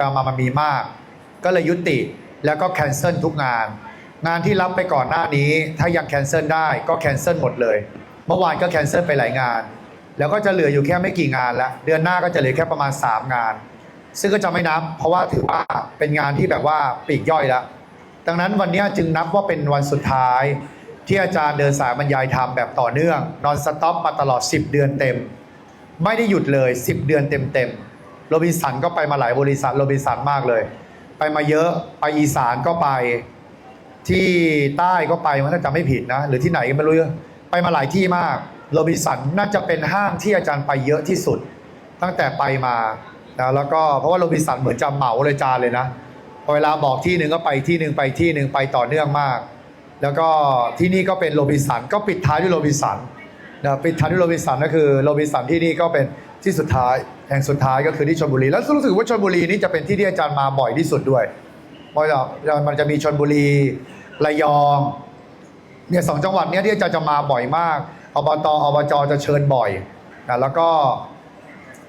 จะมามันมีมาก ก็เลยยุติแล้วก็แคนเซิลทุกงาน งานที่รับไปก่อนหน้านี้ ถ้ายังแคนเซิลได้ก็แคนเซิลหมดเลย เมื่อวานก็แคนเซิลไปหลายงาน แล้วก็จะเหลืออยู่แค่ไม่กี่งานแล้วเดือนหน้าก็จะเหลือแค่ประมาณ 3 งาน ซึ่งก็จะไม่นับ เพราะว่าถือว่าเป็นงานที่แบบว่าปีกย่อยแล้วดังนั้นวันนี้จึงนับว่าเป็นวันสุดท้าย ที่อาจารย์เดินสายบรรยายธรรมแบบต่อเนื่องนอนสต็อปมาตลอด 10 เดือนเต็ม ไม่ได้หยุดเลย 10 เดือนเต็มๆ โรบินสันก็ไปมาหลายบริษัทโรบินสันมากเลย ไปมาเยอะไปอีสานก็ไปที่ใต้ก็ไปมันถ้าจำไม่ผิดนะ หรือที่ไหนก็ไม่รู้ไปมาหลายที่มากโรบินสันน่าจะเป็นห้างที่อาจารย์ไปเยอะที่สุด ตั้งแต่ไปมานะแล้วก็เพราะว่าโรบินสันเหมือนจะเหมาเลยจานเลยนะพอเวลาบอกที่หนึ่งก็ไปที่หนึ่งไปที่หนึ่งไปต่อเนื่องมาก แล้วก็ที่นี่ก็เป็นโรบินสันก็ปิดท้ายด้วยโรบินสันนะปิดท้ายด้วยโรบินสันก็คือโรบินสันที่นี่ก็เป็น ที่สุดท้ายแห่งสุดท้ายก็คือที่ชลบุรี แล้วรู้สึกว่าชลบุรีนี่จะเป็นที่ที่อาจารย์มาบ่อยที่สุดด้วยเพราะว่ามันจะมีชนบุรีระยองเนี่ยสองจังหวัดเนี้ยที่อาจารย์จะมาบ่อยมากอบตอบจจะเชิญบ่อยนะแล้วก็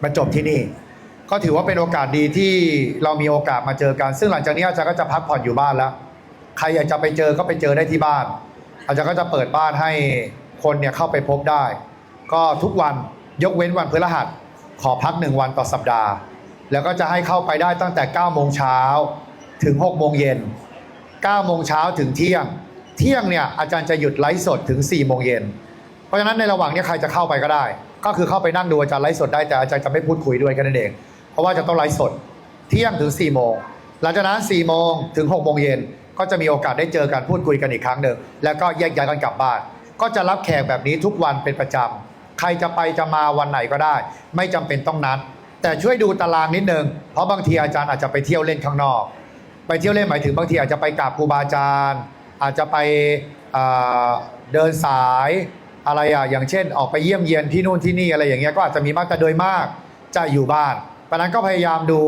มาจบที่นี่ ก็ถือว่าเป็นโอกาสดีที่เรามีโอกาสมาเจอกัน ซึ่งหลังจากนี้อาจารย์ก็จะพักผ่อนอยู่บ้านแล้ว ใครอยากจะไปเจอก็ไปเจอได้ที่บ้าน อาจารย์ก็จะเปิดบ้านให้คนเนี่ยเข้าไปพบได้ ก็ทุกวัน ยกเว้นวันพฤหัส ขอพักหนึ่งวันต่อสัปดาห์ แล้วก็จะให้เข้าไปได้ตั้งแต่ 9 โมงเช้าถึง 6 โมงเย็น 9 โมงเช้าถึงเที่ยง เที่ยงเนี่ยอาจารย์จะหยุดไลฟ์สดถึง 4 โมงเย็น เพราะฉะนั้นในระหว่างนี้ใครจะเข้าไปก็ได้ ก็คือเข้าไปนั่งดูอาจารย์ไลฟ์สดได้แต่อาจารย์จะไม่พูดคุยด้วยกันนั่นเอง เพราะว่าจะต้องไลฟ์สด เที่ยงถึง 4 โมง หลังจากนั้น 4 โมงถึง 6 โมงเย็นก็จะมีโอกาสได้เจอกันพูดคุยกันอีกครั้งหนึ่งแล้วก็แยกย้ายกันกลับบ้าน ก็จะรับแขกแบบนี้ทุกวันเป็นประจำ ใครจะไปจะมาวันไหนก็ได้ ไม่จำเป็นต้องนัด แต่ช่วยดูตารางนิดนึง เพราะบางทีอาจารย์อาจจะไปเที่ยวเล่นข้างนอก ไปเที่ยวเล่นหมายถึงบางทีอาจจะไปกราบครูบาอาจารย์ อาจจะไปเดินสายอะไรอะอย่างเช่น ออกไปเยี่ยมเยียนที่นู่นที่นี่อะไรอย่างเงี้ยก็อาจจะมีมากแต่โดยมากจะอยู่บ้านเพราะนั้นก็พยายามดู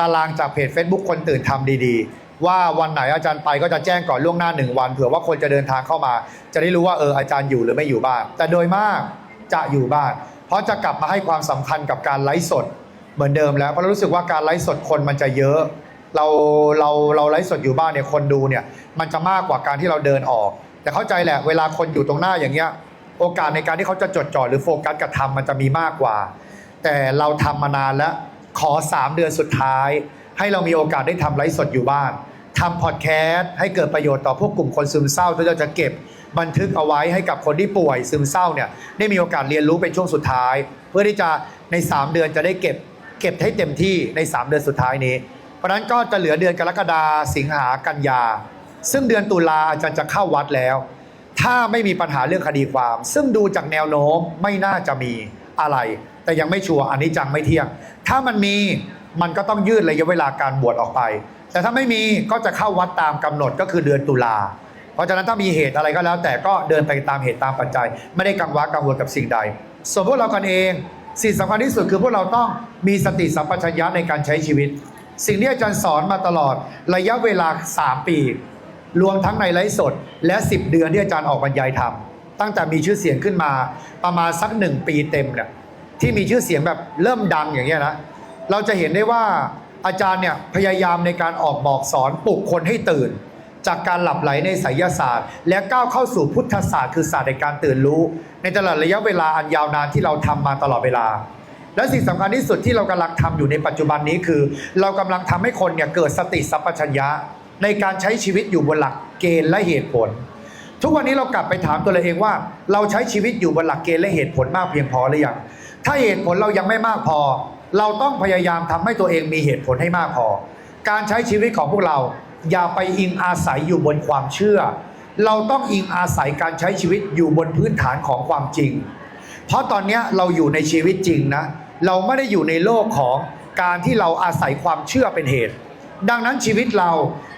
ตารางจากเพจ Facebook คนตื่นทำดีๆ ว่าวันไหนอาจารย์ไปก็จะแจ้งก่อนล่วงหน้าหนึ่งวันเผื่อว่าคนจะเดินทางเข้ามา จะได้รู้ว่าเอออาจารย์อยู่หรือไม่อยู่บ้าน แต่โดยมาก จะอยู่บ้าน เพราะจะกลับมาให้ความสำคัญกับการไลฟ์สดเหมือนเดิมแล้วเพราะเรารู้สึกว่าการไลฟ์สดคนมันจะเยอะ เราเราเราไลฟ์สดอยู่บ้านเนี่ยคนดูเนี่ยมันจะมากกว่าการที่เราเดินออก แต่เข้าใจแหละเวลาคนอยู่ตรงหน้าอย่างเงี้ยโอกาสในการที่เขาจะจดจ่อหรือโฟกัสกับทำมันจะมีมากกว่า แต่เราทำมานานแล้วขอ 3 เดือนสุดท้าย ให้เรามีโอกาสได้ทำไลฟ์สดอยู่บ้านทำพอดแคสต์ให้เกิดประโยชน์ต่อพวกกลุ่มคนซึมเศร้าที่เราจะเก็บ บันทึกเอาไว้ให้กับคนที่ป่วยซึมเศร้าเนี่ยได้มีโอกาสเรียนรู้เป็นช่วงสุดท้าย เพื่อที่จะใน 3 เดือนจะได้เก็บเก็บให้เต็มที่ใน 3 เดือนสุดท้ายนี้ เพราะนั้นก็จะเหลือเดือนกรกฎาสิงหากันยา ซึ่งเดือนตุลาอาจารย์จะเข้าวัดแล้ว ถ้าไม่มีปัญหาเรื่องคดีความ ซึ่งดูจากแนวโน้มไม่น่าจะมีอะไร แต่ยังไม่ชัวร์อันนี้จังไม่เที่ยง ถ้ามันมีมันก็ต้องยืดระยะเวลาการบวชออกไป แต่ถ้าไม่มีก็จะเข้าวัดตามกำหนดก็คือเดือนตุลา เพราะฉะนั้นถ้ามีเหตุอะไรก็แล้ว แต่ก็เดินไปตามเหตุตามปัจจัย ไม่ได้กังวลกังวลกับสิ่งใด ส่วนพวกเรากันเองสิ่งสำคัญที่สุดคือพวกเราต้องมีสติสัมปชัญญะในการใช้ชีวิต สิ่งที่อาจารย์สอนมาตลอดระยะเวลา 3 ปี รวมทั้งในไลฟ์สด และ 10 เดือนที่อาจารย์ออกบรรยายธรรมตั้งแต่มีชื่อเสียงขึ้นมาประมาณสักหนึ่งปีเต็มเนี่ยที่มีชื่อเสียงแบบเริ่มดังอย่างเงี้ยนะเราจะเห็นได้ว่าอาจารย์เนี่ยพยายามในการออกบอกสอนปลุกคนให้ตื่น จากการหลับไหลในไสยศาสตร์ และก้าวเข้าสู่พุทธศาสตร์คือศาสตร์ในการตื่นรู้ ในตลอดระยะเวลาอันยาวนานที่เราทำมาตลอดเวลา และสิ่งสำคัญที่สุดที่เรากำลังทำอยู่ในปัจจุบันนี้คือ เรากำลังทำให้คนเนี่ยเกิดสติสัมปชัญญะ ในการใช้ชีวิตอยู่บนหลักเกณฑ์และเหตุผล ทุกวันนี้เรากลับไปถามตัวเราเองว่า เราใช้ชีวิตอยู่บนหลักเกณฑ์และเหตุผลมากเพียงพอหรือยังถ้าเหตุผลเรายังไม่มากพอ เราต้องพยายามทำให้ตัวเองมีเหตุผลให้มากพอ การใช้ชีวิตของพวกเรา อย่าไปอิงอาศัยอยู่บนความเชื่อ เราต้องอิงอาศัยการใช้ชีวิตอยู่บนพื้นฐานของความจริง เพราะตอนนี้เราอยู่ในชีวิตจริงนะ เราไม่ได้อยู่ในโลกของการที่เราอาศัยความเชื่อเป็นเหตุ ดังนั้นชีวิตเรา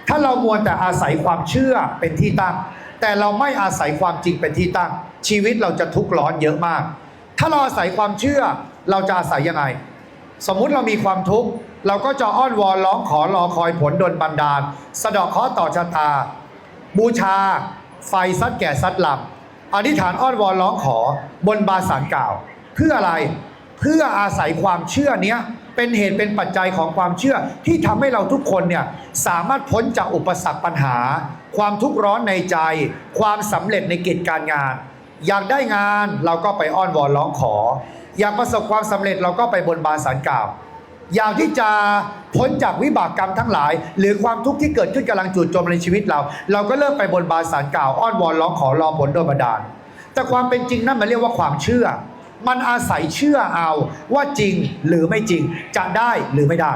ถ้าเรามัวแต่อาศัยความเชื่อเป็นที่ตั้ง แต่เราไม่อาศัยความจริงเป็นที่ตั้ง ชีวิตเราจะทุกข์ร้อนเยอะมาก ถ้าเราอาศัยความเชื่อเราจะอาศัยยังไง สมมุติเรามีความทุกข์เราก็จะอ้อนวอนร้องขอรอคอยผลดลบันดาล สะดาะเคราะต่อชะตา บูชา ไฟซัดแก่ซัดลำอธิษฐานอ้อนวอนร้องขอบนบาสารกล่าว เพื่ออะไรเพื่ออาศัยความเชื่อเนี้ยเป็นเหตุเป็นปัจจัยของความเชื่อที่ทำให้เราทุกคนเนี่ยสามารถพ้นจากอุปสรรคปัญหา ความทุกข์ร้อนในใจ ความสำเร็จในกิจการงาน อยากได้งานเราก็ไปอ้อนวอนร้องขอ อยากประสบความสำเร็จเราก็ไปบนบานสารกล่าว อยากที่จะพ้นจากวิบากกรรมทั้งหลาย หรือความทุกข์ที่เกิดขึ้นกำลังจุดจมในชีวิตเรา เราก็เริ่มไปบนบานสารกล่าวอ้อนวอนร้องขอรอผลโดยบันดาล แต่ความเป็นจริงนั่นมันเรียกว่าความเชื่อ มันอาศัยเชื่อเอาว่าจริงหรือไม่จริงจะได้หรือไม่ได้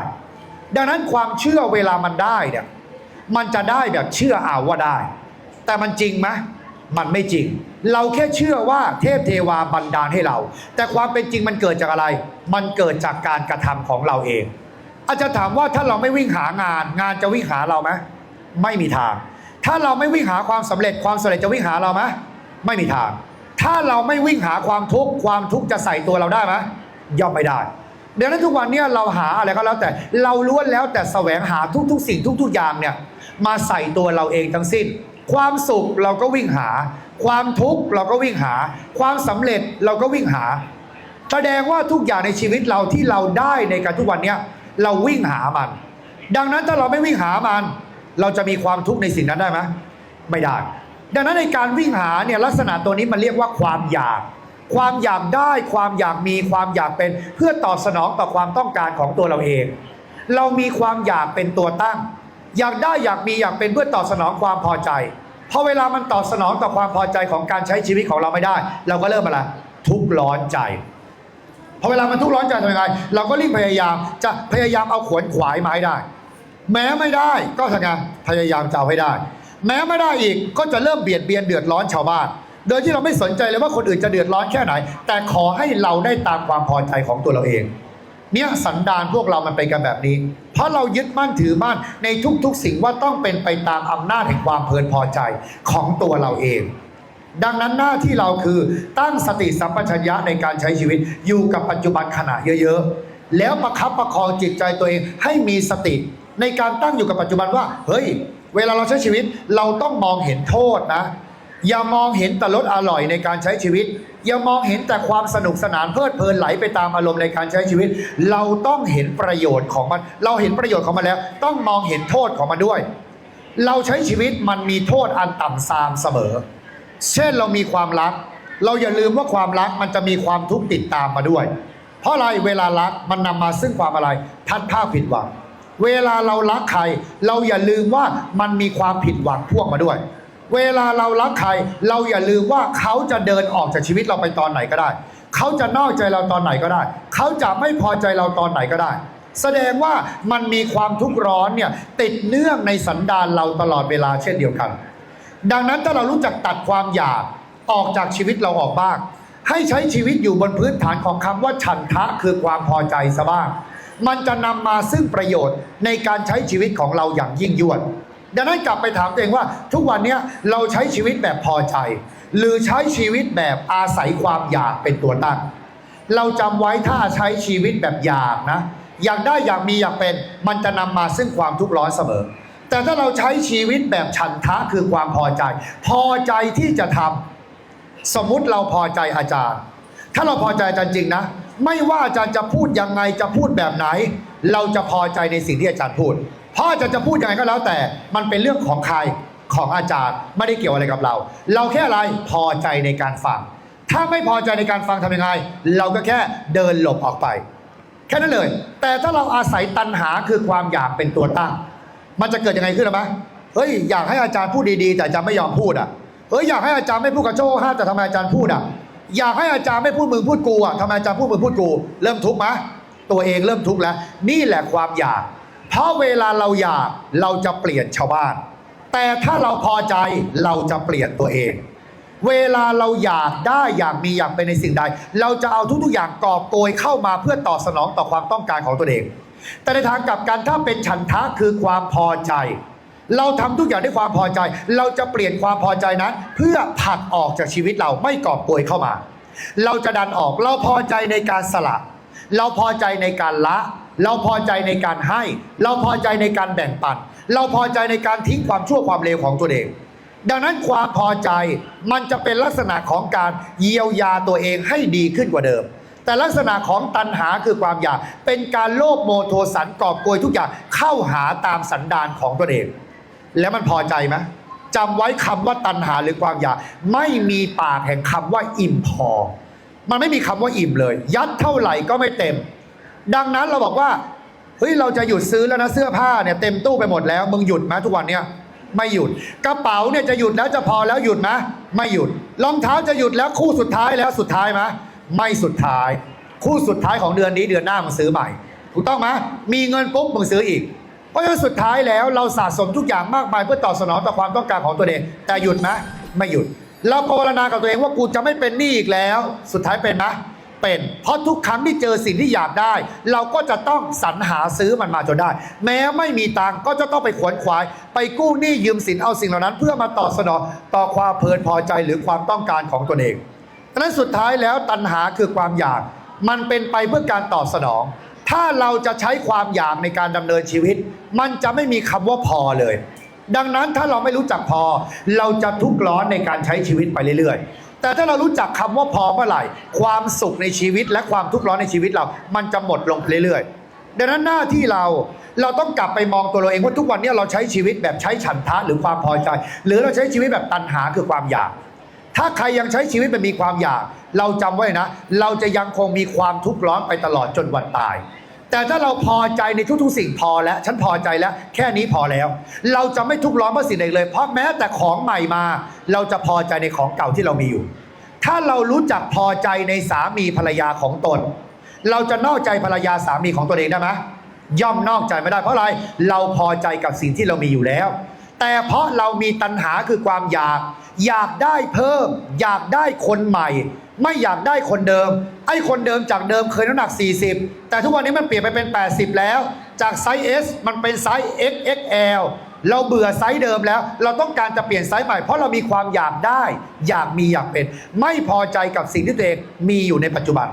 ดังนั้นความเชื่อเวลามันได้เนี่ยมันจะได้แบบเชื่อเอาว่าได้ แต่มันจริงไหม มันไม่จริง เราแค่เชื่อว่าเทพเทวาบันดาลให้เรา แต่ความเป็นจริงมันเกิดจากอะไร มันเกิดจากการกระทำของเราเอง อาจจะถามว่าถ้าเราไม่วิ่งหางาน งานจะวิ่งหาเราไหมไม่มีทาง ถ้าเราไม่วิ่งหาความสำเร็จความสำเร็จจะวิ่งหาเราไหมไม่มีทาง ถ้าเราไม่วิ่งหาความทุกข์ความทุกข์จะใส่ตัวเราได้ไหมย่อมไม่ได้เดี๋ยวนั้นทุกวันเนี้เราหาอะไรก็แล้วแต่เราล้วนแล้วแต่แสวงหาทุกๆ สิ่งทุก ๆ อย่างเนี่ยมาใส่ตัวเราเองทั้งสิ้น ความสุขเราก็วิ่งหา ความทุกข์เราก็วิ่งหา ความสำเร็จเราก็วิ่งหา แสดงว่าทุกอย่างในชีวิตเราที่เราได้ในการทุกวันเนี้ยเราวิ่งหามัน ดังนั้นถ้าเราไม่วิ่งหามัน เราจะมีความทุกข์ในสิ่งนั้นได้ไหมไม่ได้ ดังนั้นในการวิ่งหาเนี่ยลักษณะตัวนี้มันเรียกว่าความอยาก ความอยากได้ความอยากมีความอยากเป็น เพื่อตอบสนองต่อความต้องการของตัวเราเอง เรามีความอยากเป็นตัวตั้ง อยากได้อยากมีอยากเป็นเพื่อตอบสนองความพอใจพอเวลามันตอบสนองต่อความพอใจของการใช้ชีวิตของเราไม่ได้ เราก็เริ่มอะไรทุกข์ร้อนใจพอเวลามันทุกข์ร้อนใจทำยังไงเราก็รีบพยายามจะพยายามเอาขวนขวายมาให้ได้ แม้ไม่ได้ก็ทำไงพยายามจะเอาให้ได้ แม้ไม่ได้อีกก็จะเริ่มเบียดเบียนเดือดร้อนชาวบ้าน โดยที่เราไม่สนใจเลยว่าคนอื่นจะเดือดร้อนแค่ไหน แต่ขอให้เราได้ตามความพอใจของตัวเราเอง เนี่ยสันดานพวกเรามันเป็นกันแบบนี้ เพราะเรายึดมั่นถือมั่นในทุกๆ สิ่งว่าต้องเป็นไปตามอำนาจแห่งความเพลินพอใจของตัวเราเอง ดังนั้นหน้าที่เราคือตั้งสติสัมปชัญญะในการใช้ชีวิตอยู่กับปัจจุบันขณะเยอะๆ แล้วประคับประคองจิตใจตัวเองให้มีสติ ในการตั้งอยู่กับปัจจุบันว่า เฮ้ย เวลาเราใช้ชีวิตเราต้องมองเห็นโทษนะ อย่ามองเห็นแต่รสอร่อยในการใช้ชีวิต อย่ามองเห็นแต่ความสนุกสนานเพลิดเพลินไหลไปตามอารมณ์ในการใช้ชีวิต เราต้องเห็นประโยชน์ของมัน เราเห็นประโยชน์ของมันแล้ว ต้องมองเห็นโทษของมันด้วย เราใช้ชีวิตมันมีโทษอันต่ำทรามเสมอ เช่นเรามีความรัก เราอย่าลืมว่าความรักมันจะมีความทุกข์ติดตามมาด้วย เพราะอะไรเวลารักมันนำมาซึ่งความอะไรพัดผ้าผิดหวัง เวลาเรารักใคร เราอย่าลืมว่ามันมีความผิดหวังพ่วงมาด้วย เวลาเรารักใคร เราอย่าลืมว่าเขาจะเดินออกจากชีวิตเราไปตอนไหนก็ได้ เขาจะนอกใจเราตอนไหนก็ได้ เขาจะไม่พอใจเราตอนไหนก็ได้ แสดงว่ามันมีความทุกข์ร้อนเนี่ยติดเนื่องในสันดานเราตลอดเวลาเช่นเดียวกัน ดังนั้นถ้าเรารู้จักตัดความอยากออกจากชีวิตเราออกบ้าง ให้ใช้ชีวิตอยู่บนพื้นฐานของคำว่าฉันทะคือความพอใจซะบ้าง มันจะนำมาซึ่งประโยชน์ในการใช้ชีวิตของเราอย่างยิ่งยวด ดังนั้นกลับไปถามตัวเองว่า ทุกวันนี้เราใช้ชีวิตแบบพอใจ หรือใช้ชีวิตแบบอาศัยความอยากเป็นตัวตั้ง เราจำไว้ถ้าใช้ชีวิตแบบอยากนะ อยากได้อยากมีอยากเป็น มันจะนำมาซึ่งความทุกข์ร้อนเสมอ แต่ถ้าเราใช้ชีวิตแบบฉันทะคือความพอใจ พอใจที่จะทำสมมุติเราพอใจอาจารย์ ถ้าเราพอใจอาจารย์จริงนะ ไม่ว่าอาจารย์จะพูดยังไงจะพูดแบบไหน เราจะพอใจในสิ่งที่อาจารย์พูด พราะอาจารย์จะพูดยังไงก็แล้วแต่มันเป็นเรื่องของใครของอาจารย์ไม่ได้เกี่ยวอะไรกับเรา เราแค่อะไรพอใจในการฟัง ถ้าไม่พอใจในการฟังทำยังไง เราก็แค่เดินหลบออกไป แค่นั้นเลย แต่ถ้าเราอาศัยตัณหาคือความอยากเป็นตัวตั้ง มันจะเกิดยังไงขึ้นหรือไหมเฮ้ยอยากให้อาจารย์พูดดีๆ แต่อาจารย์ไม่ยอมพูดอะเฮ้ยอยากให้อาจารย์ไม่พูดกับโจ้ห้าแต่ทำไมอาจารย์พูดอะอยากให้อาจารย์ไม่พูดมึงพูดกูอะทำไมอาจารย์พูดมึงพูดกู เริ่มทุกข์ไหมตัวเองเริ่มทุกข์แล้ว นี่แหละความอยาก เพราะเวลาเราอยากเราจะเปลี่ยนชาวบ้าน แต่ถ้าเราพอใจเราจะเปลี่ยนตัวเอง เวลาเราอยากได้อยากมีอยากเป็นในสิ่งใด เราจะเอาทุกๆอย่างกอบโกยเข้ามาเพื่อตอบสนองต่อความต้องการของตัวเอง แต่ในทางกลับกันถ้าเป็นฉันทะคือความพอใจ เราทำทุกอย่างด้วยความพอใจ เราจะเปลี่ยนความพอใจนั้น เพื่อผลักออกจากชีวิตเราไม่กอบโกยเข้ามา เราจะดันออกเราพอใจในการสละ เราพอใจในการละ เราพอใจในการให้ เราพอใจในการแบ่งปัน เราพอใจในการทิ้งความชั่วความเลวของตัวเอง ดังนั้นความพอใจมันจะเป็นลักษณะของการเยียวยาตัวเองให้ดีขึ้นกว่าเดิม แต่ลักษณะของตัณหาคือความอยาก เป็นการโลภโมโทสันกอบโกยทุกอย่างเข้าหาตามสันดานของตัวเอง แล้วมันพอใจไหมจำไว้คำว่าตัณหาหรือความอยาก ไม่มีปากแห่งคำว่าอิ่มพอ มันไม่มีคำว่าอิ่มเลย ยัดเท่าไหร่ก็ไม่เต็ม ดังนั้นเราบอกว่าเฮ้ยเราจะหยุดซื้อแล้วนะเสื้อผ้าเนี่ยเต็มตู้ไปหมดแล้วมึงหยุดไหมทุกวันเนี่ยไม่หยุด กระเป๋าเนี่ยจะหยุดแล้วจะพอแล้วหยุดไหมไม่หยุดรองเท้าจะหยุดแล้วคู่สุดท้ายแล้วสุดท้ายไหมไม่สุดท้าย คู่สุดท้ายของเดือนนี้เดือนหน้ามึงซื้อใหม่ ถูกต้องไหมมีเงินปุ๊บมึงซื้ออีกเพราะฉะนั้นสุดท้ายแล้วเราสะสมทุกอย่างมากมายเพื่อตอบสนองต่อความต้องการของตัวเอง แต่หยุดไหมไม่หยุด เราภาวนากับตัวเองว่ากูจะไม่เป็นหนี้อีกแล้ว สุดท้ายเป็นไหม เป็น เพราะทุกครั้งที่เจอสิ่งที่อยากได้ เราก็จะต้องสรรหาซื้อมันมาจนได้ แม้ไม่มีตังก็จะต้องไปขวนขวาย ไปกู้หนี้ยืมสินเอาสิ่งเหล่านั้น เพื่อมาตอบสนองต่อความเพลินพอใจหรือความต้องการของตนเองดังนั้นสุดท้ายแล้วตัณหาคือความอยาก มันเป็นไปเพื่อการตอบสนอง ถ้าเราจะใช้ความอยากในการดำเนินชีวิต มันจะไม่มีคำว่าพอเลยดังนั้นถ้าเราไม่รู้จักพอ เราจะทุกข์ร้อนในการใช้ชีวิตไปเรื่อยๆ แต่ถ้าเรารู้จักคำว่าพอเมื่อไหร่ ความสุขในชีวิตและความทุกข์ร้อนในชีวิตเรา มันจะหมดลงเรื่อยๆดังนั้นหน้าที่เราเราต้องกลับไปมองตัวเราเองว่าทุกวันนี้เราใช้ชีวิตแบบใช้ฉันทะหรือความพอใจ หรือเราใช้ชีวิตแบบตัณหาคือความอยาก ถ้าใครยังใช้ชีวิตแบบมีความอยาก เราจำไว้นะ เราจะยังคงมีความทุกข์ร้อนไปตลอดจนวันตาย แต่ถ้าเราพอใจในทุกๆสิ่งพอแล้ว ฉันพอใจแล้ว แค่นี้พอแล้ว เราจะไม่ทุกข์ร้อนเพราะสิ่งใดเลย เพราะแม้แต่ของใหม่มา เราจะพอใจในของเก่าที่เรามีอยู่ ถ้าเรารู้จักพอใจในสามีภรรยาของตน เราจะนอกใจภรรยาสามีของตัวเองได้ไหมย่อมนอกใจไม่ได้เพราะอะไรเราพอใจกับสิ่งที่เรามีอยู่แล้ว แต่เพราะเรามีตัณหาคือความอยาก อยากได้เพิ่ม อยากได้คนใหม่ ไม่อยากได้คนเดิม ไอ้คนเดิมจากเดิมเคยน้ำหนัก 40 แต่ทุกวันนี้มันเปลี่ยนไปเป็น 80 แล้ว จากไซส์ S มันเป็นไซส์ XXL เราเบื่อไซส์เดิมแล้ว เราต้องการจะเปลี่ยนไซส์ใหม่ เพราะเรามีความอยากได้ อยากมีอยากเป็น ไม่พอใจกับสิ่งที่ตัวเองมีอยู่ในปัจจุบัน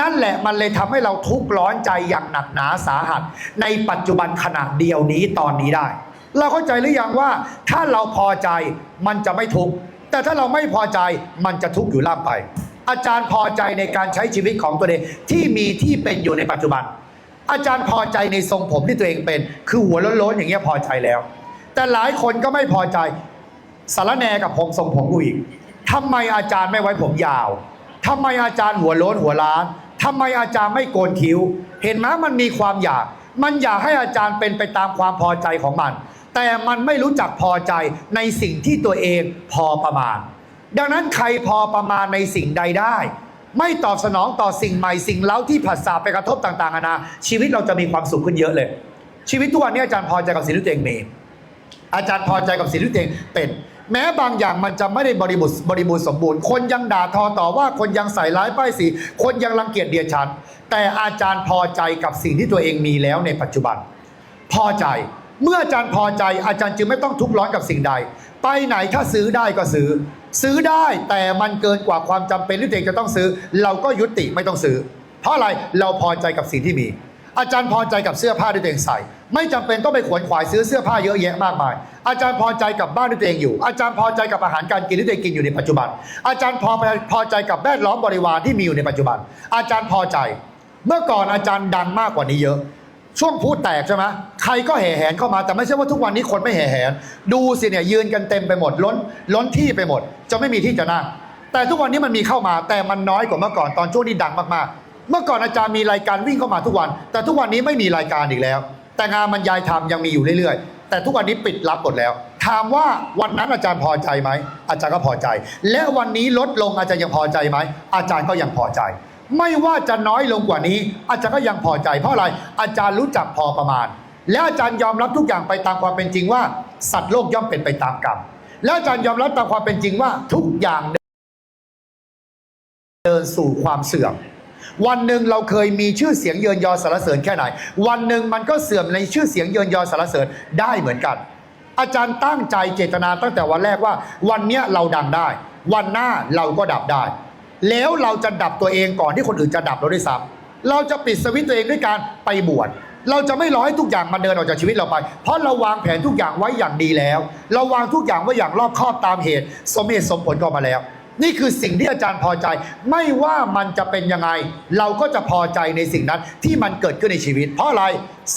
นั่นแหละมันเลยทำให้เราทุกข์ร้อนใจอย่างหนักหนาสาหัส ในปัจจุบันขณะเดียวนี้ตอนนี้ได้ เราเข้าใจหรือยังว่า ถ้าเราพอใจมันจะไม่ทุกข์แต่ถ้าเราไม่พอใจมันจะทุกข์อยู่ล่ำไป อาจารย์พอใจในการใช้ชีวิตของตัวเองที่มีที่เป็นอยู่ในปัจจุบัน อาจารย์พอใจในทรงผมที่ตัวเองเป็น คือหัวโล้นๆอย่างเงี้ยพอใจแล้ว แต่หลายคนก็ไม่พอใจสารแนกับผมทรงผมกูอีกทำไมอาจารย์ไม่ไว้ผมยาวทำไมอาจารย์หัวโล้นหัวล้านทำไมอาจารย์ไม่โกนคิ้ว เห็นไหมมันมีความอยาก มันอยากให้อาจารย์เป็นไปตามความพอใจของมัน แต่มันไม่รู้จักพอใจในสิ่งที่ตัวเองพอประมาณ ดังนั้นใครพอประมาณในสิ่งใดได้ ไม่ตอบสนองต่อสิ่งใหม่สิ่งเล้าที่ผัสสะไปกระทบต่างๆนานาชีวิตเราจะมีความสุขขึ้นเยอะเลย ชีวิตทุกวันนี้อาจารย์พอใจกับสิ่งที่ตัวเองมีอาจารย์พอใจกับสิ่งที่ตัวเองเป็น แม้บางอย่างมันจะไม่ได้บริบูรณ์บริบูรณ์สมบูรณ์ คนยังด่าทอต่อว่าคนยังใส่ร้ายป้ายสีคนยังรังเกียจเดียดฉัน แต่อาจารย์พอใจกับสิ่งที่ตัวเองมีแล้วในปัจจุบัน พอใจเมื่ออาจารย์พอใจอาจารย์จึงไม่ต้องทุกข์ร้อนกับสิ่งใด ไปไหนถ้าซื้อได้ก็ซื้อ ซื้อได้แต่มันเกินกว่าความจำเป็นที่ตัวเองจะต้องซื้อ เราก็ยุติไม่ต้องซื้อ เพราะอะไรเราพอใจกับสิ่งที่มี อาจารย์พอใจกับเสื้อผ้าที่ตัวเองใส่ ไม่จำเป็นต้องไปขวนขวายซื้อเสื้อผ้าเยอะแยะมากมาย อาจารย์พอใจกับบ้านที่ตัวเองอยู่ อาจารย์พอใจกับอาหารการกินที่ตัวเองกินอยู่ในปัจจุบัน อาจารย์พอพอใจกับแวดล้อมบริวารที่มีอยู่ในปัจจุบัน อาจารย์พอใจ เมื่อก่อนอาจารย์ดังมากกว่านี้เยอะ ช่วงพูดแตกใช่ไหมใครก็แห่แหนเข้ามาแต่ไม่ใช่ว่าทุกวันนี้คนไม่แห่แหน ดูสิเนี่ยยืนกันเต็มไปหมดล้น ล้นที่ไปหมด จะไม่มีที่จะนั่ง แต่ทุกวันนี้มันมีเข้ามา แต่มันน้อยกว่าเมื่อก่อนตอนช่วงนี้ดังมากๆ เมื่อก่อนอาจารย์มีรายการวิ่งเข้ามาทุกวัน แต่ทุกวันนี้ไม่มีรายการอีกแล้ว แต่งานบรรยายธรรมยังมีอยู่เรื่อยๆ แต่ทุกวันนี้ปิดรับหมดแล้ว ถามว่าวันนั้นอาจารย์พอใจไหมอาจารย์ก็พอใจ และวันนี้ลดลงอาจารย์ยังพอใจไหมอาจารย์ก็ยังพอใจ ไม่ว่าจะน้อยลงกว่านี้ อาจารย์ก็ยังพอใจ เพราะอะไรอาจารย์รู้จักพอประมาณ และอาจารย์ยอมรับทุกอย่างไปตามความเป็นจริงว่า สัตว์โลกย่อมเป็นไปตามกรรมและอาจารย์ยอมรับตามความเป็นจริงว่าทุกอย่างเดินสู่ความเสื่อม วันหนึ่งเราเคยมีชื่อเสียงเยินยอสารเสริญแค่ไหน วันหนึ่งมันก็เสื่อมในชื่อเสียงเยินยอสารเสริญได้เหมือนกัน อาจารย์ตั้งใจเจตนาตั้งแต่วันแรกว่า วันเนี้ยเราดังได้ วันหน้าเราก็ดับได้ แล้วเราจะดับตัวเองก่อนที่คนอื่นจะดับเราด้วยซ้ำเราจะปิดสวิตตัวเองด้วยการไปบวชเราจะไม่รอให้ทุกอย่างมาเดินออกจากชีวิตเราไป เพราะเราวางแผนทุกอย่างไว้อย่างดีแล้ว เราวางทุกอย่างไว้อย่างรอบคอบตามเหตุ สมเหตุสมผลก็มาแล้ว นี่คือสิ่งที่อาจารย์พอใจ ไม่ว่ามันจะเป็นยังไง เราก็จะพอใจในสิ่งนั้นที่มันเกิดขึ้นในชีวิต เพราะอะไร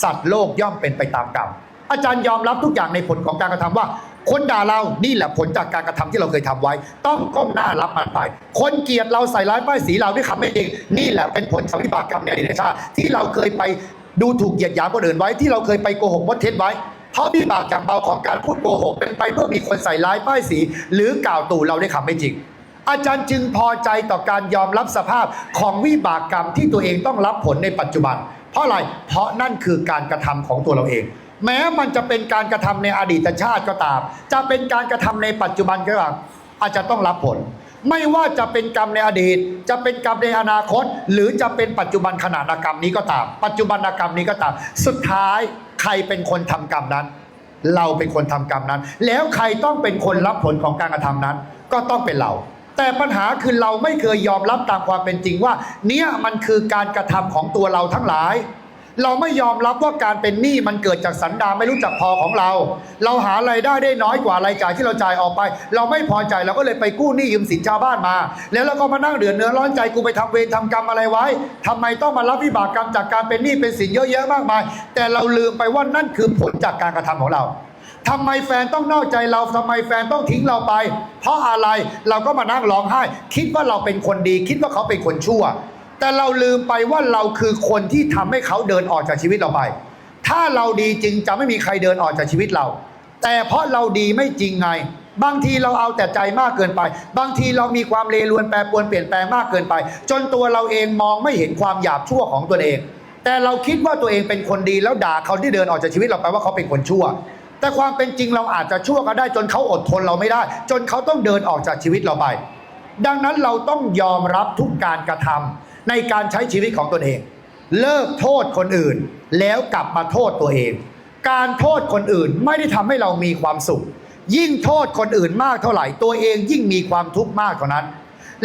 สัตว์โลกย่อมเป็นไปตามกรรมอาจารย์ยอมรับทุกอย่างในผลของการกระทำว่า คนด่าเรานี่แหละผลจากการกระทำที่เราเคยทำไว้ ต้องก้มหน้ารับมันไป คนเกลียดเราใส่ร้ายป้ายสีเราด้วยคำไม่จริงนี่แหละเป็นผลจากวิบากกรรมในอดีตชาติที่เราเคยไปดูถูกเหยียดหยามคนอื่นไว้ที่เราเคยไปโกหกมดเท็จไว้เพราะวิบากกรรมเบาของการพูดโกหกเป็นไปเพื่อมีคนใส่ร้ายป้ายสี หรือกล่าวตู่เราด้วยคำไม่จริงอาจารย์จึงพอใจต่อการยอมรับสภาพของวิบากกรรมที่ตัวเองต้องรับผลในปัจจุบัน เพราะอะไร เพราะนั่นคือการกระทำของตัวเราเอง แม้มันจะเป็นการกระทำในอดีตชาติก็ตาม จะเป็นการกระทำในปัจจุบันก็ตามอาจจะต้องรับผล ไม่ว่าจะเป็นกรรมในอดีต จะเป็นกรรมในอนาคต หรือจะเป็นปัจจุบันขณะกรรมนี้ก็ตาม ปัจจุบันกรรมนี้ก็ตาม สุดท้ายใครเป็นคนทำกรรมนั้น เราเป็นคนทำกรรมนั้น แล้วใครต้องเป็นคนรับผลของการกระทำนั้น ก็ต้องเป็นเรา แต่ปัญหาคือเราไม่เคยยอมรับตามความเป็นจริงว่า เนี่ยมันคือการกระทำของตัวเราทั้งหลาย เราไม่ยอมรับว่าการเป็นหนี้มันเกิดจากสันดานไม่รู้จักพอของเรา เราหารายได้ได้น้อยกว่ารายจ่ายที่เราจ่ายออกไป เราไม่พอใจเราก็เลยไปกู้หนี้ยืมสินชาวบ้านมา แล้วเราก็มานั่งเดือดเนื้อร้อนใจกูไปทำเวรทำกรรมอะไรไว้ทำไมต้องมารับวิบากกรรมจากการเป็นหนี้เป็นสินเยอะแยะมากมาย แต่เราลืมไปว่านั่นคือผลจากการกระทำของเราทำไมแฟนต้องนอกใจเราทำไมแฟนต้องทิ้งเราไป เพราะอะไรเราก็มานั่งร้องไห้ คิดว่าเราเป็นคนดี คิดว่าเขาเป็นคนชั่ว แต่เราลืมไปว่าเราคือคนที่ทำให้เขาเดินออกจากชีวิตเราไป ถ้าเราดีจริงจะไม่มีใครเดินออกจากชีวิตเรา แต่เพราะเราดีไม่จริงไง บางทีเราเอาแต่ใจมากเกินไป บางทีเรามีความเลรวนแปรปรวนเปลี่ยนแปลงมากเกินไป จนตัวเราเองมองไม่เห็นความหยาบชั่วของตัวเอง แต่เราคิดว่าตัวเองเป็นคนดีแล้วด่าเขาที่เดินออกจากชีวิตเราไปว่าเขาเป็นคนชั่ว แต่ความเป็นจริงเราอาจจะชั่วก็ได้ จนเขาอดทนเราไม่ได้ จนเขาต้องเดินออกจากชีวิตเราไป ดังนั้นเราต้องยอมรับทุกการกระทำ ในการใช้ชีวิตของตนเอง เลิกโทษคนอื่น แล้วกลับมาโทษตัวเอง การโทษคนอื่นไม่ได้ทำให้เรามีความสุข ยิ่งโทษคนอื่นมากเท่าไหร่ ตัวเองยิ่งมีความทุกข์มากเท่านั้น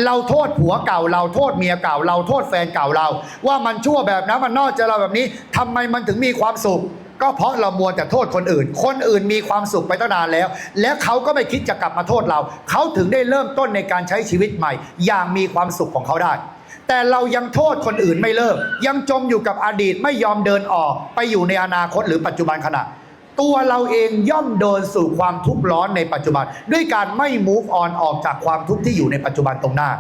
เราโทษผัวเก่า เราโทษเมียเก่า เราโทษแฟนเก่าเรา ว่ามันชั่วแบบนั้นมันนอกใจเราแบบนี้ทำไมมันถึงมีความสุขก็เพราะเรามัวแต่โทษคนอื่น คนอื่นมีความสุขไปตั้งนานแล้ว และเขาก็ไม่คิดจะกลับมาโทษเรา เขาถึงได้เริ่มต้นในการใช้ชีวิตใหม่ อย่างมีความสุขของเขาได้ แต่เรายังโทษคนอื่นไม่เลิก ยังจมอยู่กับอดีตไม่ยอมเดินออกไปอยู่ในอนาคตหรือปัจจุบันขณะ ตัวเราเองย่อมเดินสู่ความทุกข์ร้อนในปัจจุบัน ด้วยการไม่ move on ออกจากความทุกข์ที่อยู่ในปัจจุบันตรงหน้า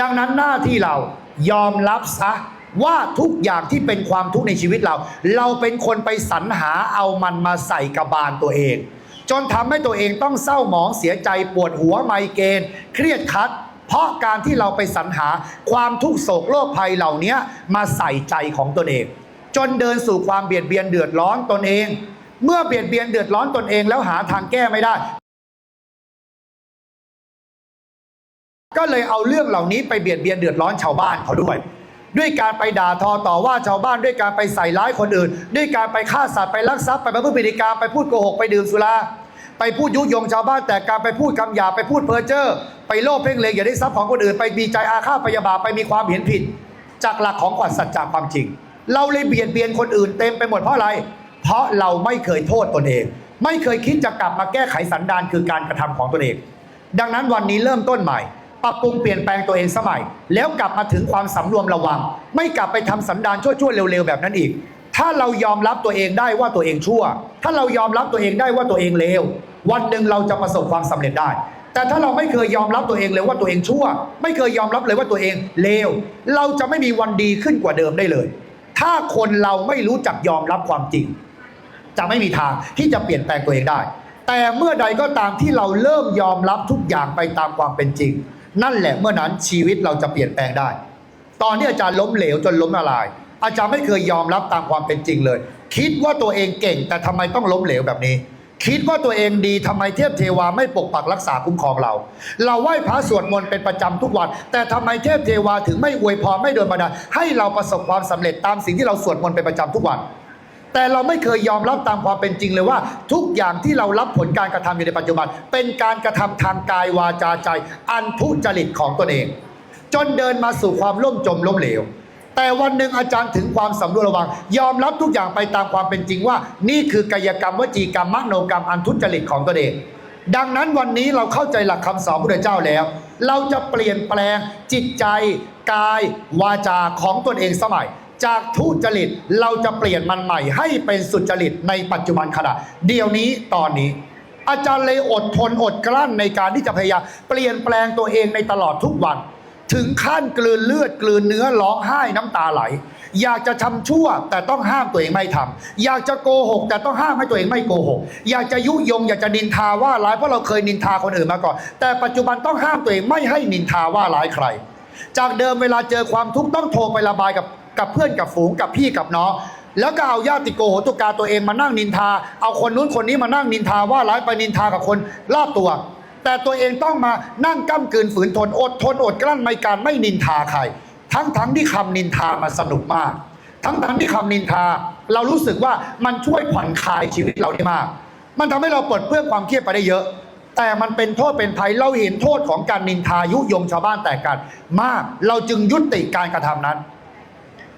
ดังนั้นหน้าที่เรายอมรับซะว่าทุกอย่างที่เป็นความทุกข์ในชีวิตเรา เราเป็นคนไปสรรหาเอามันมาใส่กระบาลตัวเอง จนทำให้ตัวเองต้องเศร้าหมองเสียใจปวดหัวไมเกรนเครียดคัด เพราะการที่เราไปสรรหาความทุกโศกโรคภัยเหล่านี้มาใส่ใจของตนเอง จนเดินสู่ความเบียดเบียนเดือดร้อนตนเอง เมื่อเบียดเบียนเดือดร้อนตนเองแล้วหาทางแก้ไม่ได้ ก็เลยเอาเรื่องเหล่านี้ไปเบียดเบียนเดือดร้อนชาวบ้านเขาด้วยด้วยการไปด่าทอต่อว่าชาวบ้านด้วยการไปใส่ร้ายคนอื่น ด้วยการไปฆ่าสัตว์ไปลักทรัพย์ไปประพฤติผิดในการไปพูดโกหกไปดื่มสุรา ไปพูดยุยงชาวบ้าน แต่การไปพูดคำหยาบไปพูดเพ้อเจ้อไปโลภเพ่งเลงอย่าได้ทรัพย์ของคนอื่น ไปมีใจอาฆาตพยาบาทไปมีความเห็นผิด จากหลักของกฎสัจจะความจริง เราเลยเบียดเบียนคนอื่นเต็มไปหมดเพราะอะไร เพราะเราไม่เคยโทษตนเอง ไม่เคยคิดจะกลับมาแก้ไขสันดานคือการกระทำของตนเอง ดังนั้นวันนี้เริ่มต้นใหม่ปรับปรุงเปลี่ยนแปลงตัวเองสมัย แล้วกลับมาถึงความสำรวมระวัง ไม่กลับไปทำสันดานชั่วๆเร็วๆแบบนั้นอีก ถ้าเรายอมรับตัวเองได้ว่าตัวเองชั่ว ถ้าเรายอมรับตัวเองได้ว่าตัวเองเลว วันหนึ่งเราจะประสบความสำเร็จได้ แต่ถ้าเราไม่เคยยอมรับตัวเองเลยว่าตัวเองชั่ว ไม่เคยยอมรับเลยว่าตัวเองเลว เราจะไม่มีวันดีขึ้นกว่าเดิมได้เลย ถ้าคนเราไม่รู้จักยอมรับความจริง จะไม่มีทางที่จะเปลี่ยนแปลงตัวเองได้ แต่เมื่อใดก็ตามที่เราเริ่มยอมรับทุกอย่างไปตามความเป็นจริง นั่นแหละเมื่อนั้นชีวิตเราจะเปลี่ยนแปลงได้ ตอนนี้อาจารย์ล้มเหลวจนล้มละลาย อาจารย์ไม่เคยยอมรับตามความเป็นจริงเลย คิดว่าตัวเองเก่ง แต่ทำไมต้องล้มเหลวแบบนี้ คิดว่าตัวเองดีทำไมเทพเทวาไม่ปกปักรักษาคุ้มครองเรา เราไหว้พระสวดมนต์เป็นประจำทุกวัน แต่ทำไมเทพเทวาถึงไม่อวยพรไม่โดนบันดาลให้เราประสบความสำเร็จตามสิ่งที่เราสวดมนต์เป็นประจำทุกวัน แต่เราไม่เคยยอมรับตามความเป็นจริงเลยว่า ทุกอย่างที่เรารับผลการกระทำอยู่ในปัจจุบัน เป็นการกระทำทางกายวาจาใจ อันทุจริตของตนเอง จนเดินมาสู่ความล่มจมล้มเหลว แต่วันหนึ่งอาจารย์ถึงความสำรวจระวัง ยอมรับทุกอย่างไปตามความเป็นจริงว่า นี่คือกายกรรมวจีกรรมมโนกรรมอันทุจริตของตนเอง ดังนั้นวันนี้เราเข้าใจหลักคำสอนพระพุทธเจ้าแล้ว เราจะเปลี่ยนแปลงจิตใจ กายวาจาของตนเองสมัย จากทุจริตเราจะเปลี่ยนมันใหม่ ให้เป็นสุจริตในปัจจุบันขณะเดี๋ยวนี้ตอนนี้อาจารย์เลยอดทนอดกลั้นในการที่จะพยายามเปลี่ยนแปลงตัวเองในตลอดทุกวัน ถึงขั้นกลืนเลือดกลืนเนื้อร้องไห้น้ำตาไหล อยากจะทำชั่วแต่ต้องห้ามตัวเองไม่ทำอยากจะโกหกแต่ต้องห้ามให้ตัวเองไม่โกหก อยากจะยุยง อยากจะนินทาว่าร้ายเพราะเราเคยนินทาคนอื่นมาก่อน แต่ปัจจุบันต้องห้ามตัวเองไม่ให้นินทาว่าร้ายใคร จากเดิมเวลาเจอความทุกข์ต้องโทรไประบายกับกับเพื่อนกับฝูงกับพี่กับน้องแล้วก็เอาญาติโกโหตุกาตัวเองมานั่งนินทา เอาคนนู้นคนนี้มานั่งนินทาว่าร้ายไปนินทากับคนรอบตัว แต่ตัวเองต้องมานั่งก้ำกืนฝืนทนอดทนอดกลั้นไม่การไม่นินทาใคร ทั้งทั้งที่คำนินทามันสนุกมาก ทั้งทั้งที่คำนินทา เรารู้สึกว่ามันช่วยผ่อนคลายชีวิตเราได้มาก มันทำให้เราปลดเปลื้องความเครียดไปได้เยอะ แต่มันเป็นโทษเป็นภัยเราเห็นโทษของการนินทายุยงชาวบ้านแต่กัน มากเราจึงยุติการกระทำนั้น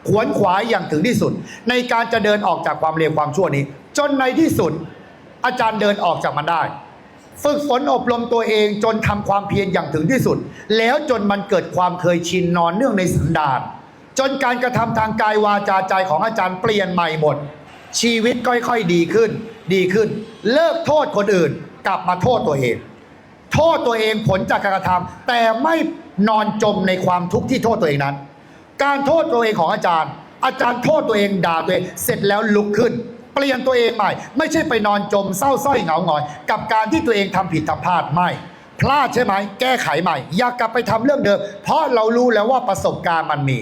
ขวนขวายอย่างถึงที่สุด ในการจะเดินออกจากความเลวความชั่วนี้ จนในที่สุดอาจารย์เดินออกจากมันได้ ฝึกฝนอบรมตัวเองจนทำความเพียรอย่างถึงที่สุด แล้วจนมันเกิดความเคยชินนอนเนื่องในสันดานจนการกระทำทางกายวาจาใจของอาจารย์เปลี่ยนใหม่หมด ชีวิตค่อยๆดีขึ้น ดีขึ้น เลิกโทษคนอื่น กลับมาโทษตัวเอง โทษตัวเองผลจากการกระทำแต่ไม่นอนจมในความทุกข์ที่โทษตัวเองนั้น การโทษตัวเองของอาจารย์ อาจารย์โทษตัวเองด่าตัวเองเสร็จแล้วลุกขึ้น เปลี่ยนตัวเองใหม่ ไม่ใช่ไปนอนจมเศร้าสร้อยเหงาหงอย กับการที่ตัวเองทำผิดทำพลาดไม่ พลาดใช่ไหม แก้ไขใหม่ อย่ากลับไปทำเรื่องเดิม เพราะเรารู้แล้วว่าประสบการณ์มันมี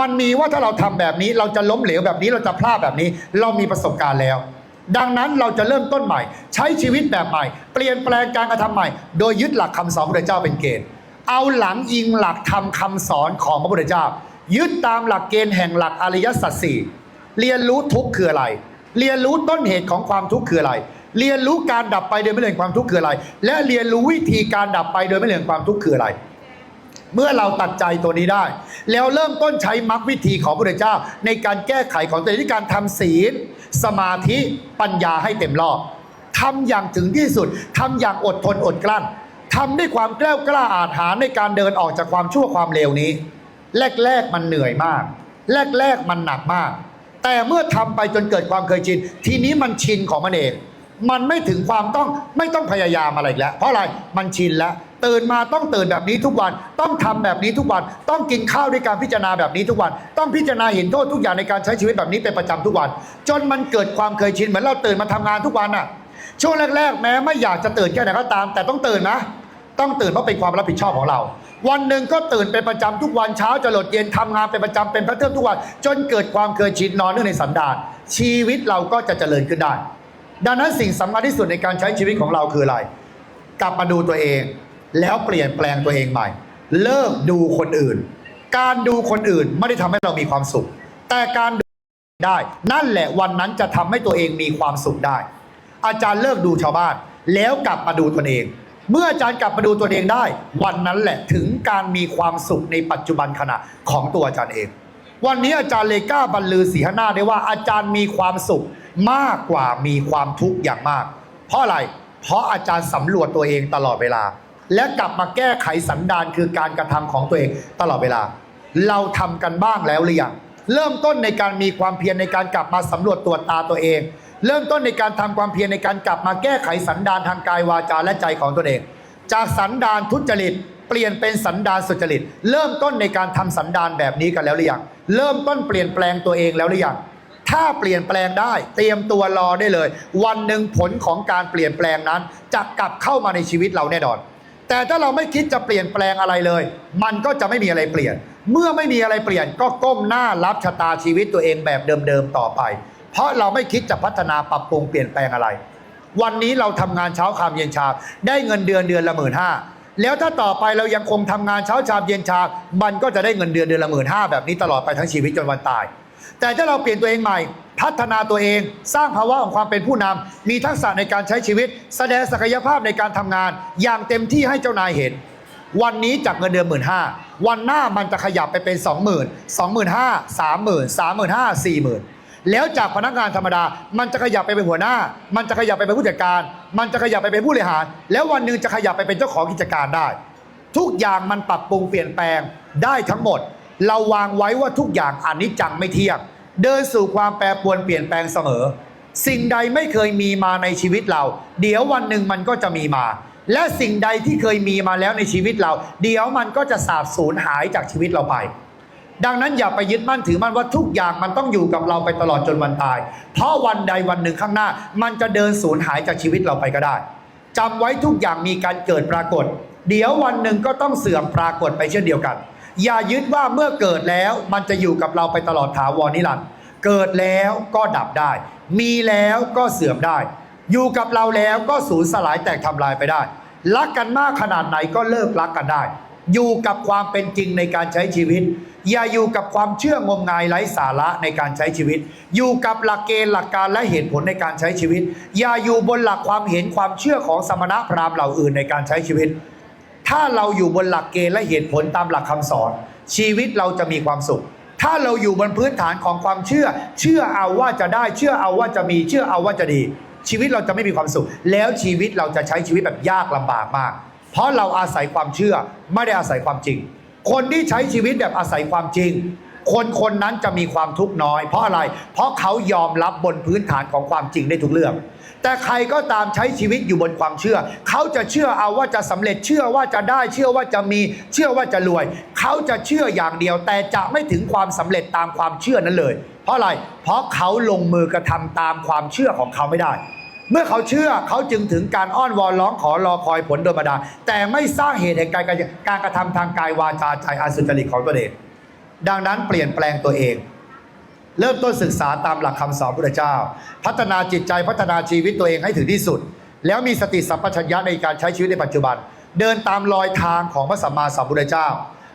มันมีว่าถ้าเราทำแบบนี้ เราจะล้มเหลวแบบนี้เราจะพลาดแบบนี้ เรามีประสบการณ์แล้ว ดังนั้นเราจะเริ่มต้นใหม่ ใช้ชีวิตแบบใหม่ เปลี่ยนแปลงการกระทำใหม่ โดยยึดหลักคำสอนพระพุทธเจ้าเป็นเกณฑ์เอาหลังอิงหลักธรรมคำสอนของพระพุทธเจ้า ยึดตามหลักเกณฑ์แห่งหลักอริยสัจสี่เรียนรู้ทุกข์คืออะไร เรียนรู้ต้นเหตุของความทุกข์คืออะไร เรียนรู้การดับไปโดยไม่เหลือความทุกข์คืออะไร และเรียนรู้วิธีการดับไปโดยไม่เหลือความทุกข์คืออะไร เมื่อเราตัดใจตัวนี้ได้ แล้วเริ่มต้นใช้มรรควิธีของพระเจ้า ในการแก้ไขของตัวเองที่การทำศีล สมาธิปัญญาให้เต็มรอบทำอย่างถึงที่สุดทำอย่างอดทนอดกลั้นทำด้วยความแกล้วกล้าอาถรรพ์ในการเดินออกจากความชั่วความเลวนี้ แรกๆมันเหนื่อยมาก แรกๆมันหนักมาก แต่เมื่อทำไปจนเกิดความเคยชิน ทีนี้มันชินของมันเอง มันไม่ถึงความต้องไม่ต้องพยายามอะไรแล้ว เพราะอะไรมันชินแล้วตื่นมาต้องตื่นแบบนี้ทุกวัน ต้องทำแบบนี้ทุกวัน ต้องกินข้าวด้วยการพิจารณาแบบนี้ทุกวัน ต้องพิจารณาเห็นโทษทุกอย่างในการใช้ชีวิตแบบนี้เป็นประจำทุกวัน จนมันเกิดความเคยชินเหมือนเราตื่นมาทำงานทุกวันอะช่วงแรก ๆ แม้ไม่อยากจะตื่นแค่ไหนก็ตาม แต่ต้องตื่นนะ ต้องตื่นเพราะเป็นความรับผิดชอบของเรา วันหนึ่งก็ตื่นเป็นประจำทุกวันเช้าจะหลดเย็นทำงานเป็นประจำเป็นพระเทิมทุกวัน จนเกิดความเคยชินนอนเนื่องในสันดานชีวิตเราก็จะเจริญขึ้นได้ ดังนั้นสิ่งสำคัญที่สุดในการใช้ชีวิตของเราคืออะไร กลับมาดูตัวเอง แล้วเปลี่ยนแปลงตัวเองใหม่ เลิกดูคนอื่น การดูคนอื่นไม่ได้ทำให้เรามีความสุข แต่การดูได้ นั่นแหละวันนั้นจะทำให้ตัวเองมีความสุขได้ อาจารย์เลิกดูชาวบ้าน แล้วกลับมาดูตนเอง เมื่ออาจารย์กลับมาดูตนเองได้ วันนั้นแหละถึงการมีความสุขในปัจจุบันขณะของตัวอาจารย์เอง วันนี้อาจารย์เลก้าบรรลือสีหน้าได้ว่าอาจารย์มีความสุขมากกว่ามีความทุกข์อย่างมาก เพราะอะไร เพราะอาจารย์สำรวจตัวเองตลอดเวลา และกลับมาแก้ไขสันดานคือการกระทำของตัวเองตลอดเวลา เราทำกันบ้างแล้วหรือยังเริ่มต้นในการมีความเพียรในการกลับมาสำรวจตรวจตาตัวเอง เริ่มต้นในการทำความเพียรในการกลับมาแก้ไขสันดานทางกายวาจาและใจของตนเอง จากสันดานทุจริตเปลี่ยนเป็นสันดานสุจริต เริ่มต้นในการทำสันดานแบบนี้กันแล้วหรือยังเริ่มต้นเปลี่ยนแปลงตัวเองแล้วหรือยังถ้าเปลี่ยนแปลงได้ เตรียมตัวรอได้เลย วันหนึ่งผลของการเปลี่ยนแปลงนั้น จะกลับเข้ามาในชีวิตเราแน่นอน แต่ถ้าเราไม่คิดจะเปลี่ยนแปลงอะไรเลย มันก็จะไม่มีอะไรเปลี่ยน เมื่อไม่มีอะไรเปลี่ยนก็ก้มหน้ารับชะตาชีวิตตัวเองแบบเดิมๆต่อไป เพราะเราไม่คิดจะพัฒนาปรับปรุงเปลี่ยนแปลงอะไร วันนี้เราทำงานเช้าคามเย็นชา ได้เงินเดือนเดือนละหมื่นห้าแล้วถ้าต่อไปเรายังคงทำงานเช้าชามเย็นชา มันก็จะได้เงินเดือนเดือนละหมื่นห้าแบบนี้ตลอดไปทั้งชีวิตจนวันตาย แต่ถ้าเราเปลี่ยนตัวเองใหม่ พัฒนาตัวเอง สร้างภาวะของความเป็นผู้นำมีทักษะในการใช้ชีวิต แสดงศักยภาพในการทำงาน อย่างเต็มที่ให้เจ้านายเห็น วันนี้จากเงินเดือนหมื่นห้าวันหน้ามันจะขยับไปเป็นสองหมื่นสองหมื่นห้าสามหมื่นสามหมื่นห้าสี่หมื่น แล้วจากพนักงานธรรมดา มันจะขยับไปเป็นหัวหน้า มันจะขยับไปเป็นผู้จัดการ มันจะขยับไปเป็นผู้บริหาร แล้ววันหนึ่งจะขยับไปเป็นเจ้าของกิจการได้ ทุกอย่างมันปรับปรุงเปลี่ยนแปลงได้ทั้งหมด เราวางไว้ว่าทุกอย่างอันิจจังไม่เที่ยง เดินสู่ความแปรปรวนเปลี่ยนแปลงเสมอ สิ่งใดไม่เคยมีมาในชีวิตเรา เดี๋ยววันหนึ่งมันก็จะมีมา และสิ่งใดที่เคยมีมาแล้วในชีวิตเรา เดี๋ยวมันก็จะสาบสูญหายจากชีวิตเราไป ดังนั้นอย่าไปยึดมั่นถือมั่นว่าทุกอย่างมันต้องอยู่กับเราไปตลอดจนวันตาย เพราะวันใดวันหนึ่งข้างหน้า มันจะเดินสูญหายจากชีวิตเราไปก็ได้จำไว้ทุกอย่างมีการเกิดปรากฏ เดี๋ยววันหนึ่งก็ต้องเสื่อมปรากฏไปเช่นเดียวกัน อย่ายึดว่าเมื่อเกิดแล้วมันจะอยู่กับเราไปตลอดถาวรนิรันดร์เกิดแล้วก็ดับได้ มีแล้วก็เสื่อมได้ อยู่กับเราแล้วก็สูญสลายแตกทำลายไปได้ รักกันมากขนาดไหนก็เลิกรักกันได้ อยู่กับความเป็นจริงในการใช้ชีวิต อย่าอยู่กับความเชื่องมงายไร้สาระในการใช้ชีวิต อยู่กับหลักเกณฑ์หลักการและเหตุผลในการใช้ชีวิต อย่าอยู่บนหลักความเห็นความเชื่อของสมณะพราหมณ์เหล่าอื่นในการใช้ชีวิต ถ้าเราอยู่บนหลักเกณฑ์และเหตุผลตามหลักคำสอน ชีวิตเราจะมีความสุข ถ้าเราอยู่บนพื้นฐานของความเชื่อ เชื่อเอาว่าจะได้เชื่อเอาว่าจะมีเชื่อเอาว่าจะดี ชีวิตเราจะไม่มีความสุข แล้วชีวิตเราจะใช้ชีวิตแบบยากลำบากมาก เพราะเราอาศัยความเชื่อไม่ได้อาศัยความจริง คนที่ใช้ชีวิตแบบอาศัยความจริง คนคนนั้นจะมีความทุกข์น้อย เพราะอะไร เพราะเขายอมรับบนพื้นฐานของความจริงได้ทุกเรื่อง แต่ใครก็ตามใช้ชีวิตอยู่บนความเชื่อ เขาจะเชื่อเอาว่าจะสำเร็จเชื่อว่าจะได้เชื่อว่าจะมี เชื่อว่าจะรวย เขาจะเชื่ออย่างเดียว แต่จะไม่ถึงความสำเร็จตามความเชื่อนั้นเลย เพราะอะไร เพราะเขาลงมือกระทำตามความเชื่อของเขาไม่ได้ เมื่อเขาเชื่อเขาจึงถึงการอ้อนวอนร้องขอรอคอยผลโดยบันดาลแต่ไม่สร้างเหตุแห่งการการกระทำทางกายวาจาใจอันสุจริตของตัวเอง ดังนั้นเปลี่ยนแปลงตัวเอง เริ่มต้นศึกษาตามหลักคำสอนพระเจ้า พัฒนาจิตใจพัฒนาชีวิตตัวเองให้ถึงที่สุด แล้วมีสติสัมปชัญญะในการใช้ชีวิตในปัจจุบัน เดินตามรอยทางของพระสัมมาสัมพุทธเจ้า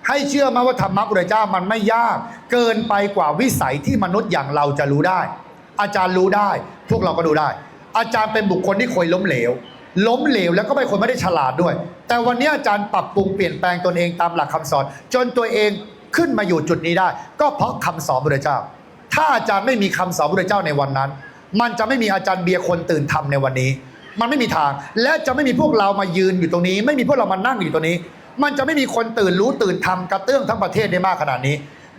ให้เชื่อมาว่าธรรมะพุทธเจ้ามันไม่ยาก เกินไปกว่าวิสัยที่มนุษย์อย่างเราจะรู้ได้ อาจารย์รู้ได้ พวกเราก็ดูได้ อาจารย์เป็นบุคคลที่เคยล้มเหลว ล้มเหลวแล้วก็เป็นคนไม่ได้ฉลาดด้วย แต่วันนี้อาจารย์ปรับปรุงเปลี่ยนแปลงตนเองตามหลักคำสอน จนตัวเองขึ้นมาอยู่จุดนี้ได้ ก็เพราะคำสอนพระเจ้า ถ้าอาจารย์ไม่มีคำสอนพระเจ้าในวันนั้น มันจะไม่มีอาจารย์เบียร์คนตื่นทำในวันนี้ มันไม่มีทาง และจะไม่มีพวกเรามายืนอยู่ตรงนี้ ไม่มีพวกเรามานั่งอยู่ตรงนี้ มันจะไม่มีคนตื่นรู้ตื่นทำกระเตื้องทั้งประเทศได้มากขนาดนี้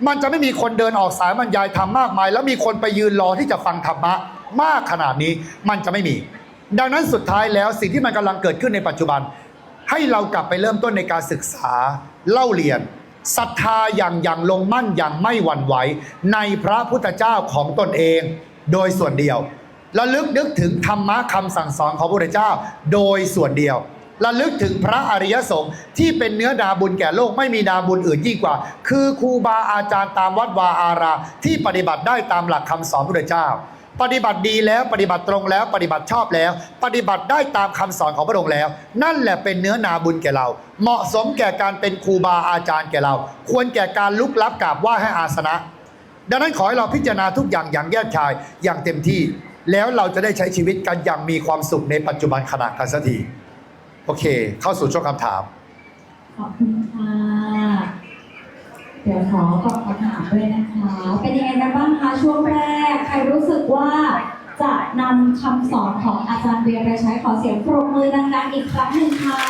มันจะไม่มีคนเดินออกสายบรรยายธรรมมากมาย แล้วมีคนไปยืนรอที่จะฟังธรรมะ มากขนาดนี้มันจะไม่มี ดังนั้นสุดท้ายแล้วสิ่งที่มันกำลังเกิดขึ้นในปัจจุบัน ให้เรากลับไปเริ่มต้นในการศึกษาเล่าเรียนศรัทธาอย่างอย่างลงมั่นอย่างไม่หวั่นไหวในพระพุทธเจ้าของตนเอง โดยส่วนเดียวระลึกนึกถึงธรรมะคำสั่งสอนของพระพุทธเจ้า โดยส่วนเดียวระลึกถึงพระอริยสงฆ์ที่เป็นเนื้อดาบุญแก่โลกไม่มีดาบุญอื่นยิ่งกว่า คือครูบาอาจารย์ตามวัดวาอาราที่ปฏิบัติได้ตามหลักคำสอนพระพุทธเจ้า ปฏิบัติดีแล้วปฏิบัติตรงแล้ว ปฏิบัติชอบแล้ว ปฏิบัติได้ตามคำสอนของพระองค์แล้ว นั่นแหละเป็นเนื้อนาบุญแก่เรา เหมาะสมแก่การเป็นครูบาอาจารย์แก่เรา ควรแก่การลุกลับกราบไหว้ให้อาสนะ ดังนั้นขอให้เราพิจารณาทุกอย่างอย่างแยกชายอย่างเต็มที่ แล้วเราจะได้ใช้ชีวิตกันอย่างมีความสุขในปัจจุบันขณะกันสักทีโอเค เข้าสู่ช่วงคำถามขอบคุณค่ะ เดี๋ยวขอตอบคำถามด้วยนะคะ เป็นยังไงกันบ้างคะช่วงแรก ใครรู้สึกว่าจะนำคำสอนของอาจารย์เบียร์ไปใช้ขอเสียงปรบมือดังๆอีกครั้งหนึ่งค่ะ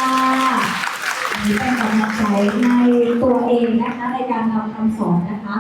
นี้เป็นกำลังใจในตัวเองนะคะในการนำคำสอนนะคะ